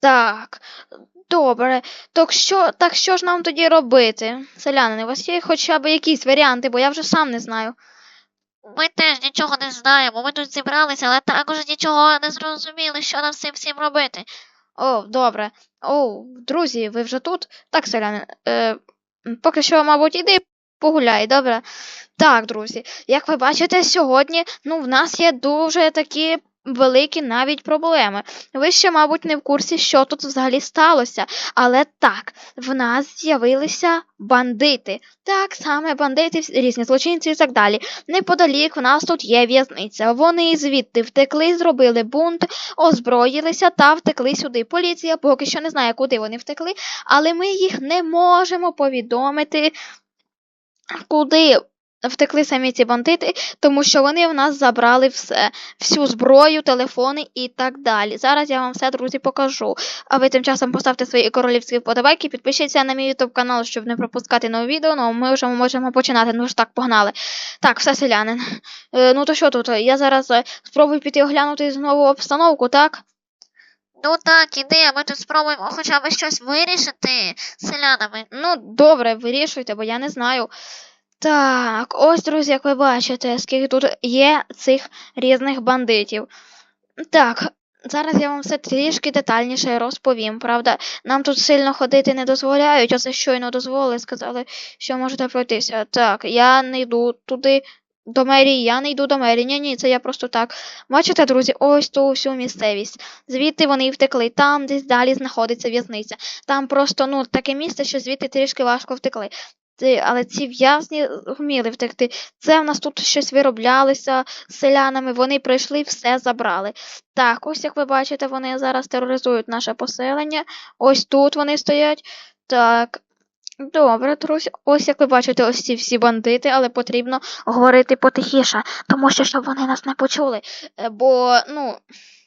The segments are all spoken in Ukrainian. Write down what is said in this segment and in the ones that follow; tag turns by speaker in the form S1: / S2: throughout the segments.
S1: Так, добре. Так що, так що ж нам тоді робити? Селянини, у вас є хоча б якісь варіанти, бо я вже сам не знаю.
S2: Ми теж нічого не знаємо. Ми тут зібралися, але також нічого не зрозуміли, що нам з цим всім робити.
S1: О, добре. О, друзі, ви вже тут? Так, селянин, е, поки що, мабуть, іди погуляй, добре? Так, друзі, як ви бачите, сьогодні ну, в нас є дуже такі великі навіть проблеми. Ви ще, мабуть, не в курсі, що тут взагалі сталося. Але так, в нас з'явилися бандити. Так, саме бандити, різні злочинці і так далі. Неподалік в нас тут є в'язниця. Вони звідти втекли, зробили бунт, озброїлися та втекли сюди. Поліція поки що не знає, куди вони втекли, але ми їх не можемо повідомити, куди втекли самі ці бандити, тому що вони в нас забрали все, всю зброю, телефони і так далі. Зараз я вам все, друзі, покажу. А ви тим часом поставте свої королівські вподобайки, підпишіться на мій YouTube канал, щоб не пропускати нові відео. Ну, ми вже можемо починати. Ну ж так, погнали. Так, все селянин. Е, ну то що тут? Я зараз е, спробую піти оглянути знову обстановку, так?
S2: Ну так, іди, а ми тут спробуємо хоча б щось вирішити з селянами.
S1: Ну, добре, вирішуйте, бо я не знаю. Так, ось, друзі, як ви бачите, скільки тут є цих різних бандитів. Так, зараз я вам все трішки детальніше розповім. Правда, нам тут сильно ходити не дозволяють, оце щойно дозволили, сказали, що можете пройтися. Так, я не йду туди. До мерії, я не йду до мерії. Ні, ні, це я просто так. Бачите, друзі, ось ту всю місцевість. Звідти вони втекли. Там десь далі знаходиться в'язниця. Там просто ну таке місце, що звідти трішки важко втекли. Але ці в'язні вміли втекти. Це в нас тут щось вироблялося з селянами. Вони прийшли, все забрали. Так, ось як ви бачите, вони зараз тероризують наше поселення. Ось тут вони стоять. Так. Добре, друзі. Ось як ви бачите, ось ці всі бандити, але потрібно говорити потихіше, тому що щоб вони нас не почули. Е, Бо, ну,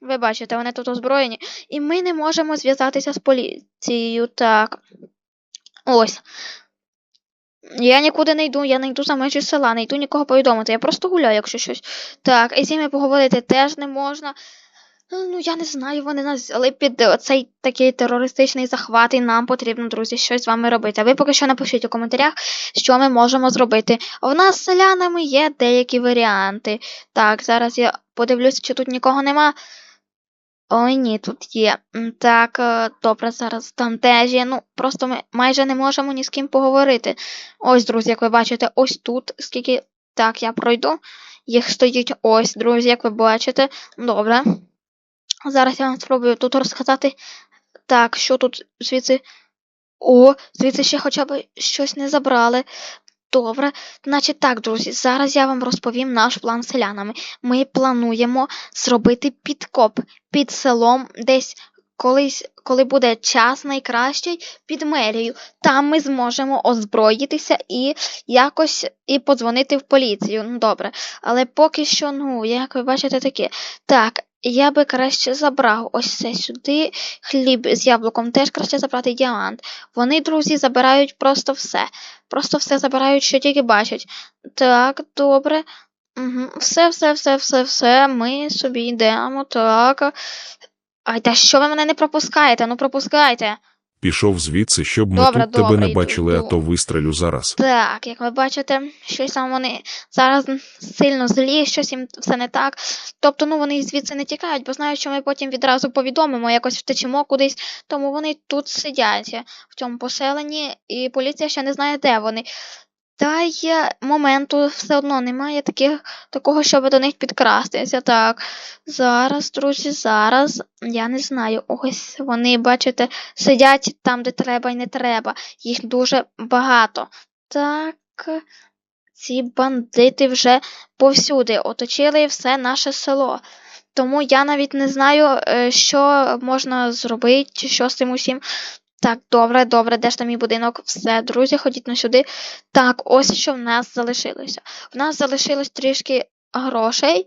S1: ви бачите, вони тут озброєні, і ми не можемо зв'язатися з поліцією. Так. Ось. Я нікуди не йду, я не йду за межі села, не йду нікого повідомити. Я просто гуляю, якщо щось. Так, і з ними поговорити теж не можна. Ну, я не знаю, вони нас взяли під цей такий терористичний захват, і нам потрібно, друзі, щось з вами робити. А ви поки що напишіть у коментарях, що ми можемо зробити. У нас з селянами є деякі варіанти. Так, зараз я подивлюся, чи тут нікого нема. Ой, ні, тут є. Так, е, добре, зараз там теж є. Ну, просто ми майже не можемо ні з ким поговорити. Ось, друзі, як ви бачите, ось тут, скільки. Так, я пройду. Їх стоїть ось, друзі, як ви бачите. Добре. Зараз я вам спробую тут розказати. Так, що тут звідси. О, звідси ще хоча б щось не забрали. Добре. Значить так, друзі, зараз я вам розповім наш план селянами. Ми плануємо зробити підкоп під селом десь колись, коли буде час найкращий, під мерією. Там ми зможемо озброїтися і якось і подзвонити в поліцію. Ну, добре. Але поки що, ну, як ви бачите, таке. Так, я би краще забрав ось це сюди. Хліб з яблуком теж краще забрати діамант. Вони, друзі, забирають просто все. Просто все забирають, що тільки бачать. Так, добре. Угу. Все, все, все, все, все. Ми собі йдемо. Так. Ай, та що ви мене не пропускаєте? Ну пропускайте.
S3: Пішов звідси, щоб ми
S1: Добре,
S3: тут тебе
S1: добре,
S3: не
S1: йду,
S3: бачили, а то вистрелю зараз.
S1: Так, як ви бачите, щось там вони зараз сильно злі, щось їм все не так. Тобто, ну вони звідси не тікають, бо знають, що ми потім відразу повідомимо, якось втечемо кудись. Тому вони тут сидять в цьому поселенні, і поліція ще не знає, де вони. Та й моменту все одно немає таких, такого, щоб до них підкрастися. Так, зараз, друзі, зараз. Я не знаю. Ось вони, бачите, сидять там, де треба і не треба. Їх дуже багато. Так, ці бандити вже повсюди оточили все наше село. Тому я навіть не знаю, е, що можна зробити, що з цим усім. Так, добре, добре, де ж там мій будинок? Все, друзі, ходіть на сюди. Так, ось що в нас залишилося. В нас залишилось трішки грошей,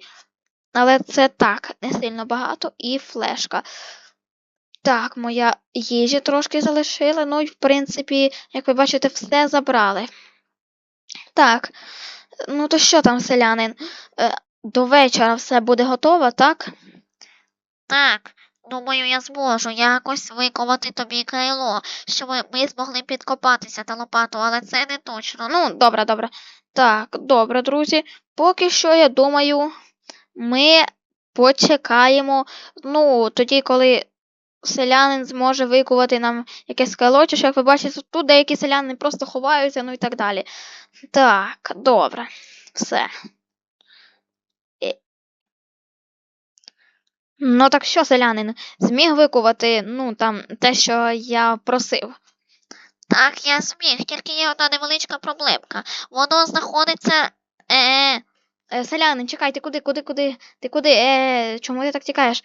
S1: але це так, не сильно багато, і флешка. Так, моя їжі трошки залишила, ну і в принципі, як ви бачите, все забрали. Так, ну то що там, селянин? Е, До вечора все буде готово, так?
S2: Так, Думаю, я зможу якось виковати тобі кайло, щоб ми змогли підкопатися та лопату, але це не точно.
S1: Ну, добре, добре. Так, добре, друзі. Поки що, я думаю, ми почекаємо. Ну, тоді, коли селянин зможе викувати нам якесь кайло, чи що, як ви бачите, тут деякі селяни просто ховаються, ну і так далі. Так, добре. Все. Ну так що, селянин, зміг викувати, ну, там, те, що я просив.
S2: Так, я зміг, тільки є одна невеличка проблемка. Воно знаходиться. Е,
S1: Е, селянин, чекай, ти куди, куди, куди? Ти куди? Е, чому ти так тікаєш?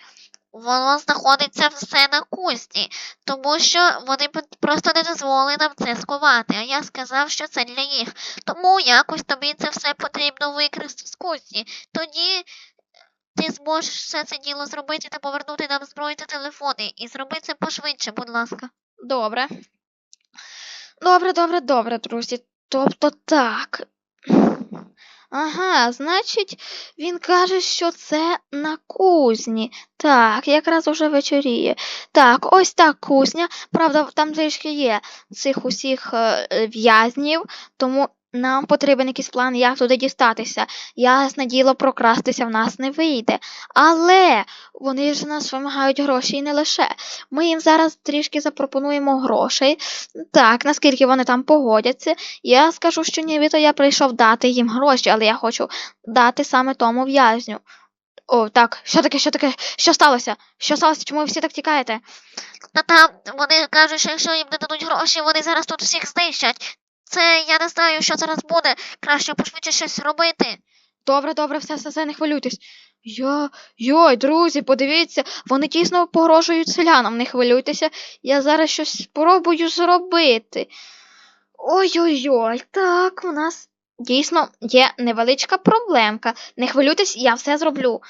S2: воно знаходиться все на кузні, тому що вони просто не дозволили нам це сховати, а я сказав, що це для їх. Тому якось тобі це все потрібно викрасти з кузні. Тоді ти зможеш все це діло зробити та повернути нам зброю та телефони. І зроби це пошвидше, будь ласка.
S1: Добре. Добре, добре, добре, друзі. Тобто так. Ага, значить, він каже, що це на кузні. Так, якраз уже вечоріє. Так, ось так кузня. Правда, там трішки є цих усіх е, в'язнів, тому нам потрібен якийсь план, як туди дістатися. Ясне діло, прокрастися в нас не вийде. Але вони ж нас вимагають гроші і не лише. Ми їм зараз трішки запропонуємо грошей. Так, наскільки вони там погодяться. Я скажу, що нібито я прийшов дати їм гроші, але я хочу дати саме тому в'язню. О, так, що таке, що таке? Що сталося? Що сталося? Чому ви всі так тікаєте?
S2: Та там вони кажуть, що якщо їм не дадуть гроші, вони зараз тут всіх знищать. Це я не знаю, що зараз буде. Краще пошвидше щось робити.
S1: Добре, добре, все, все, все, не хвилюйтесь. Я. Йой, друзі, подивіться, вони дійсно погрожують селянам, не хвилюйтеся, я зараз щось спробую зробити. Ой-ой-ой, так, у нас дійсно є невеличка проблемка. Не хвилюйтесь, я все зроблю.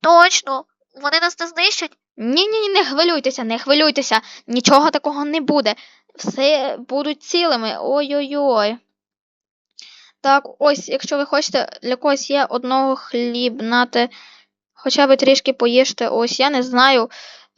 S2: Точно, вони нас не знищать.
S1: Ні, ні, ні, не хвилюйтеся, не хвилюйтеся, нічого такого не буде. Все будуть цілими. Ой-ой-ой. Так, ось, якщо ви хочете, для когось є одного хліб, нате, хоча б трішки поїжте, ось, я не знаю.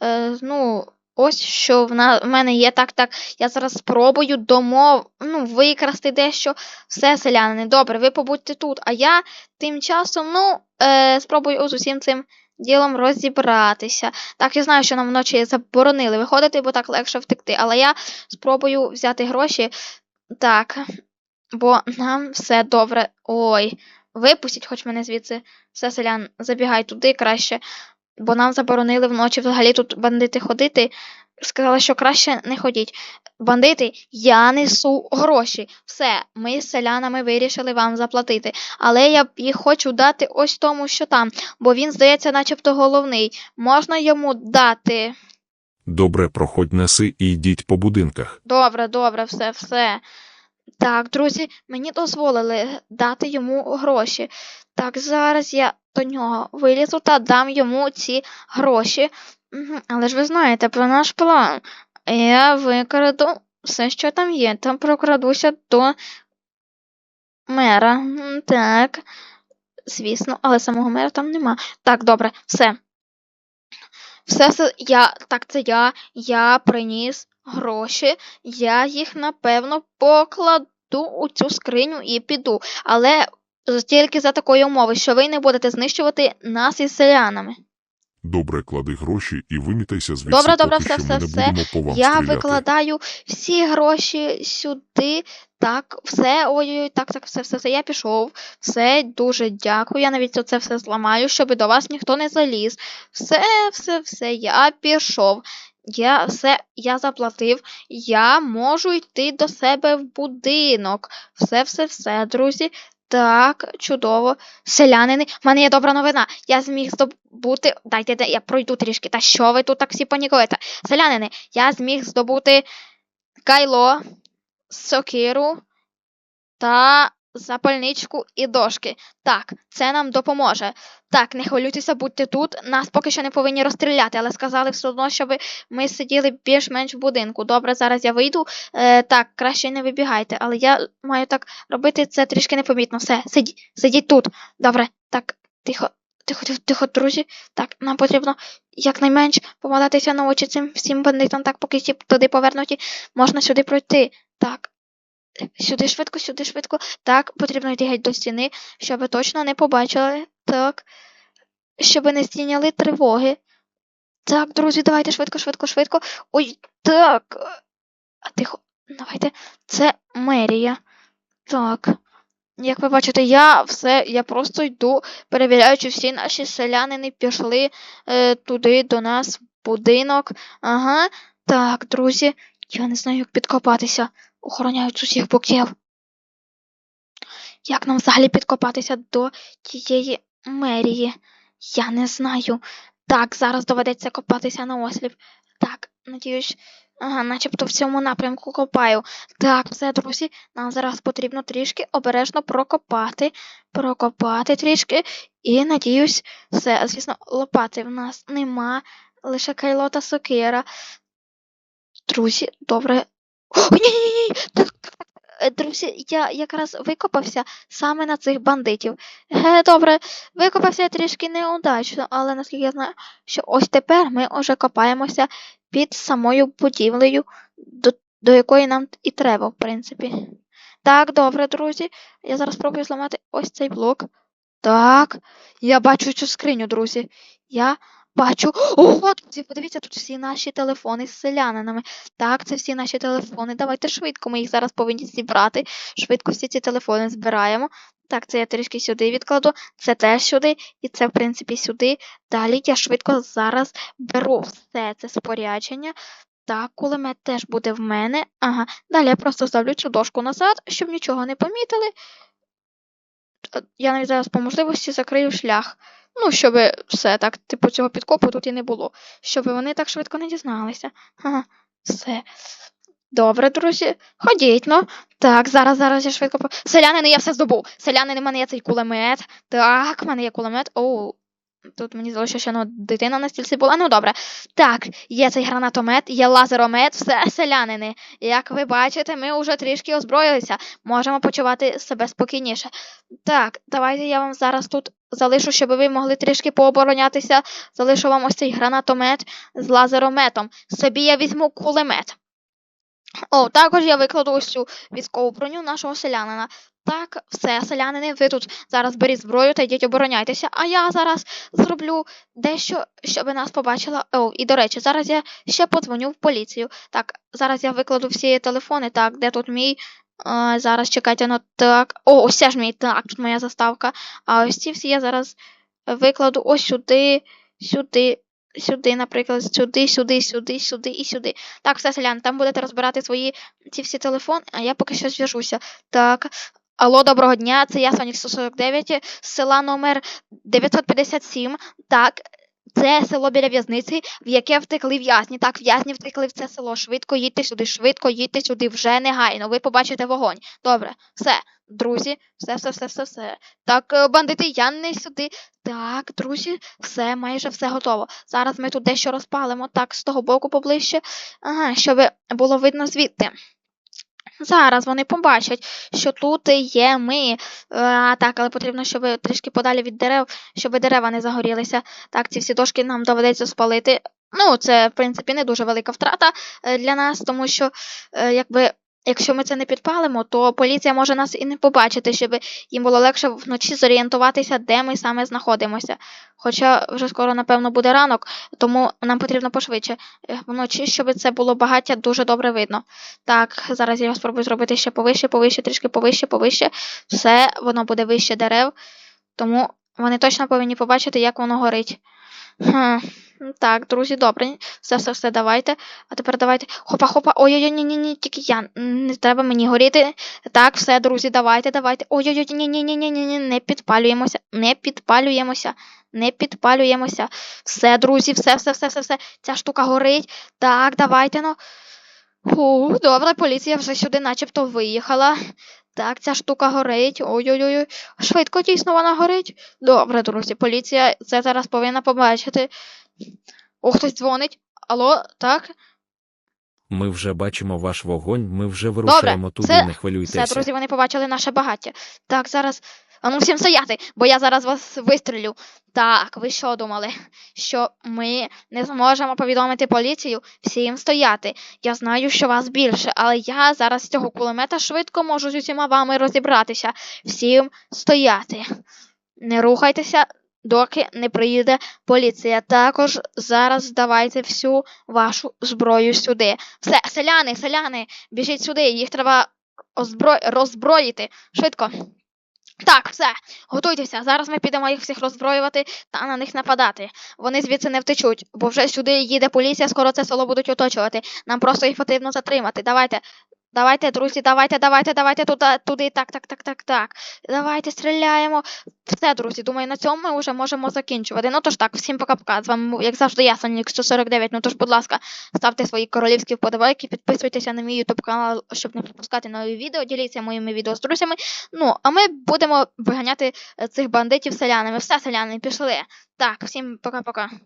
S1: Е, ну, ось що в, на, в мене є. Так, так. Я зараз спробую домов, ну, викрасти дещо. Все, селянини, добре, ви побудьте тут. А я тим часом, ну, е, спробую з усім цим ділом розібратися. Так, я знаю, що нам вночі заборонили виходити, бо так легше втекти. Але я спробую взяти гроші. Так. Бо нам все добре. Ой, випустіть хоч мене звідси. Все, селян, забігай туди краще. Бо нам заборонили вночі взагалі тут бандити ходити. Сказали, що краще не ходіть. Бандити, я несу гроші. Все, ми з селянами вирішили вам заплатити. Але я б їх хочу дати ось тому, що там, бо він, здається, начебто головний. Можна йому дати.
S3: Добре, проходь неси і йдіть по будинках.
S1: Добре, добре, все, все. Так, друзі, мені дозволили дати йому гроші. Так, зараз я до нього вилізу та дам йому ці гроші. Але ж ви знаєте про наш план. Я викраду все, що там є, та прокрадуся до мера. Так. Звісно, але самого мера там нема. Так, добре, все. Все, це я, так, це я, я приніс гроші, я їх, напевно, покладу у цю скриню і піду. Але тільки за такої умови, що ви не будете знищувати нас із селянами.
S3: Добре, клади гроші і вимітайся звідси,
S1: Добре, добре, все, все, все. Я
S3: стріляти.
S1: викладаю всі гроші сюди. Так, все, ой-ой, так, так, все, все, все, я пішов. Все, дуже дякую. Я навіть оце все зламаю, щоб до вас ніхто не заліз. Все, все, все, я пішов. Я все, я заплатив. Я можу йти до себе в будинок. Все, все, все, друзі. Так, чудово. Селянини, У мене є добра новина. Я зміг здобути. Дайте, де я пройду трішки. Та що ви тут так всі панікуєте? Селянини, я зміг здобути кайло, сокиру та запальничку і дошки. Так, це нам допоможе. Так, не хвилюйтеся, будьте тут. Нас поки що не повинні розстріляти, але сказали все одно, щоб ми сиділи більш-менш в будинку. Добре, зараз я вийду. Е, так, краще не вибігайте, але я маю так робити це трішки непомітно. Все, сидіть, сидіть тут. Добре, так, тихо. тихо, тихо, тихо, друзі. Так, нам потрібно якнайменш попадатися на очі цим всім бандитам, так, поки ті туди повернуті, можна сюди пройти. Так. Сюди швидко, сюди швидко. Так, потрібно йти геть до стіни, щоб точно не побачили. Так. Щоб не стіняли тривоги. Так, друзі, давайте швидко, швидко, швидко. Ой, так. А тихо, давайте. Це мерія. Так. Як ви бачите, я все, я просто йду, перевіряю, чи всі наші селянини пішли е, туди до нас в будинок. Ага. Так, друзі, я не знаю, як підкопатися. Охороняють з усіх боків. Як нам взагалі підкопатися до тієї мерії? Я не знаю. Так, зараз доведеться копатися на осліп. Так, надіюсь, ага, начебто в цьому напрямку копаю. Так, все, друзі, нам зараз потрібно трішки обережно прокопати, прокопати трішки. І надіюсь, все, звісно, лопати в нас нема, лише кайло та сокира. Друзі, добре. О, ні, ні, ні, так, так, так. Е, Друзі, я якраз викопався саме на цих бандитів. Добре, викопався трішки неудачно, але наскільки я знаю, що ось тепер ми вже копаємося під самою будівлею, до, до якої нам і треба, в принципі. Так, добре, друзі. Я зараз спробую зламати ось цей блок. Так, я бачу цю скриню, друзі. Я бачу. Ого, подивіться, тут всі наші телефони з селянинами. Так, це всі наші телефони. Давайте швидко, ми їх зараз повинні зібрати. Швидко всі ці телефони збираємо. Так, це я трішки сюди відкладу, це теж сюди, і це, в принципі, сюди. Далі я швидко зараз беру все це спорядження. Так, кулемет теж буде в мене. Ага. Далі я просто ставлю цю дошку назад, щоб нічого не помітили. Е, Я навіть зараз по можливості закрию шлях. Ну, щоб все так, типу, цього підкопу тут і не було. Щоб вони так швидко не дізналися. Ага, все. Добре, друзі, ходіть, ну. Так, зараз, зараз я швидко. по- Селянини, я все здобув. Селянини, в мене є цей кулемет. Так, в мене є кулемет. Оу. Тут мені здалося, що ну, дитина на стільці була. Ну добре. Так, є цей гранатомет, є лазеромет, все селянини. Як ви бачите, ми вже трішки озброїлися. Можемо почувати себе спокійніше. Так, давайте я вам зараз тут залишу, щоб ви могли трішки пооборонятися. Залишу вам ось цей гранатомет з лазерометом. Собі я візьму кулемет. О, також я викладу ось цю військову броню нашого селянина. Так, все, селянини, ви тут зараз беріть зброю та йдіть обороняйтеся, а я зараз зроблю дещо, щоб нас побачила. О, і до речі, зараз я ще подзвоню в поліцію. Так, зараз я викладу всі телефони. Так, де тут мій? А, зараз чекайте, ну так. О, ось це ж мій. Так, тут моя заставка. А ось ці всі я зараз викладу ось сюди, сюди, сюди, наприклад, сюди, сюди, сюди, сюди і сюди. Так, все, селян, там будете розбирати свої ці всі телефони, а я поки що зв'яжуся. Так. Алло, доброго дня, це я Сонік 149 з села номер 957. Так, це село біля в'язниці, в яке втекли в'язні. Так, в'язні втекли в це село. Швидко їдьте сюди, швидко їдьте сюди, вже негайно. Ви побачите вогонь. Добре, все, друзі, все, все, все, все, все. Так, е, бандити, я не сюди. Так, друзі, все, майже все готово. Зараз ми тут дещо розпалимо, так, з того боку поближче. Ага, щоб було видно звідти. Зараз вони побачать, що тут є ми. Е, А, так, але потрібно, щоб трішки подалі від дерев, щоб дерева не загорілися. Так, ці всі дошки нам доведеться спалити. Ну, це, в принципі, не дуже велика втрата е, для нас, тому що, е, якби. Якщо ми це не підпалимо, то поліція може нас і не побачити, щоб їм було легше вночі зорієнтуватися, де ми саме знаходимося. Хоча вже скоро, напевно, буде ранок, тому нам потрібно пошвидше е, вночі, щоб це було багаття дуже добре видно. Так, зараз я спробую зробити ще повище, повище, трішки повище, повище. Все, воно буде вище дерев, тому вони точно повинні побачити, як воно горить. Хм. Так, друзі, добре. Все, все, все, давайте. А тепер давайте. Хопа, хопа. Ой-ой-ой, ні, ні, ні, тільки я. Не треба мені горіти. Так, все, друзі, давайте, давайте. Ой-ой-ой, ні, ні, ні, ні, ні, ні, не підпалюємося, не підпалюємося, не підпалюємося. Все, друзі, все, все, все, все, все. Ця штука горить. Так, давайте, ну. Фу, добре, поліція вже сюди начебто виїхала. Так, ця штука горить. Ой-ой-ой. Швидко дійсно вона горить. Добре, друзі, поліція це зараз повинна побачити. О, хтось дзвонить. Алло, так?
S3: Ми вже бачимо ваш вогонь, ми вже вирушаємо туди,
S1: це-
S3: не хвилюйтеся.
S1: Все, друзі, вони побачили наше багаття. Так, зараз А ну всім стояти, бо я зараз вас вистрілю. Так, ви що думали? Що ми не зможемо повідомити поліцію? Всім стояти. Я знаю, що вас більше, але я зараз з цього кулемета швидко можу з усіма вами розібратися. Всім стояти. Не рухайтеся, доки не приїде поліція. Також зараз здавайте всю вашу зброю сюди. Все, селяни, селяни, біжіть сюди, їх треба озбро... роззброїти. Швидко. Так, все, готуйтеся. Зараз ми підемо їх всіх роззброювати та на них нападати. Вони звідси не втечуть, бо вже сюди їде поліція, скоро це село будуть оточувати. Нам просто їх потрібно затримати. Давайте. Давайте, друзі, давайте, давайте, давайте туди, туди, так, так, так, так, так. Давайте стріляємо. Все, друзі, думаю, на цьому ми вже можемо закінчувати. Ну тож так, всім пока-пока. З вами, як завжди, я, Санік 149. Ну тож, будь ласка, ставте свої королівські вподобайки, підписуйтеся на мій YouTube канал, щоб не пропускати нові відео, діліться моїми відео з друзями. Ну, а ми будемо виганяти е, цих бандитів селянами. Все, селяни, пішли. Так, всім пока-пока.